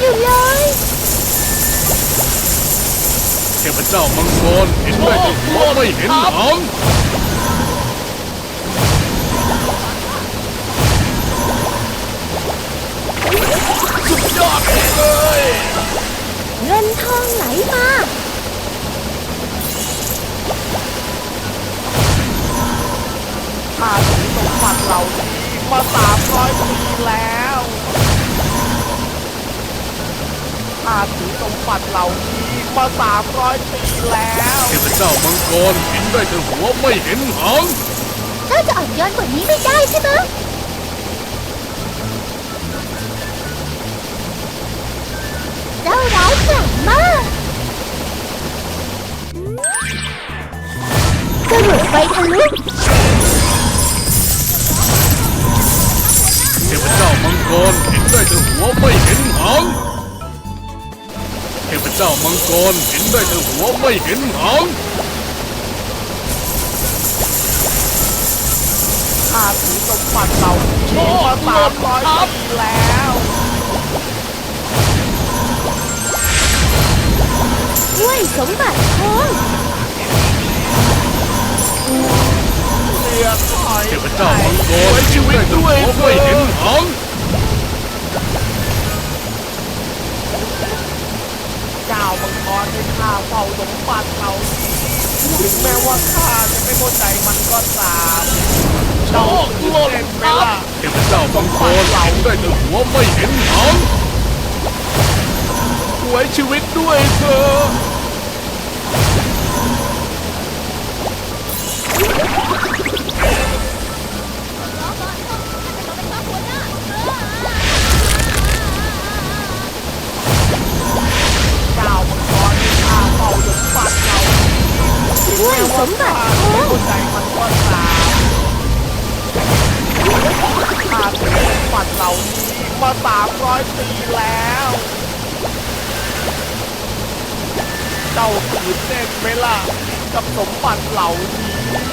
อยู่เลยเทพเจ้ามังกรเห็นได้แต่หัไม่เห็นหาอสุดยอดเลยเงินทองไหลมาข้าถือสมบัติเหล่านี้มาสามร้อยปีแล้ว ข้าถือสมบัติเหล่านี้มาสามร้อยปีแล้วเทพเจ้ามังกรเห็นได้แต่หัวไม่เห็นหางเจ้าจะอ่อนโยนกว่านี้ไม่ได้ใช่ไหมเจ้าร้ายกาจมากจรวดไฟทะลุเทพเจ้ามังกรเห็นได้แต่หัวไม่เห็นหาง เทพเจ้ามังกรเห็นได้แต่หัวไม่เห็นหางข้าถือสมบัติเหล่านี้มาสามร้อยปีแล้วห้วยสมบัติทองเรียกหอยเทพเจ้ามังกรเห็นได้แต่หัวไม่เห็นหางาเฝ้าสมบัติเขาดีถึงแม้ว่าข้าจะไม่เข้าใจมันก็ตามเจ้าตื่นเต้นไหมล่ะเห็นเจ้าบังคนเห็นได้แต่หัวไม่เห็นหางไว้ชีวิตด้วยเธอ ห้วยสมบัติทไม่เข้าใจมันก็ตามข้าถือสมบัติเหล่านี้มาสามร้อยปีแล้ว เจ้าตื่นเต้นไหมล่ะกับสมบัติเหล่านี้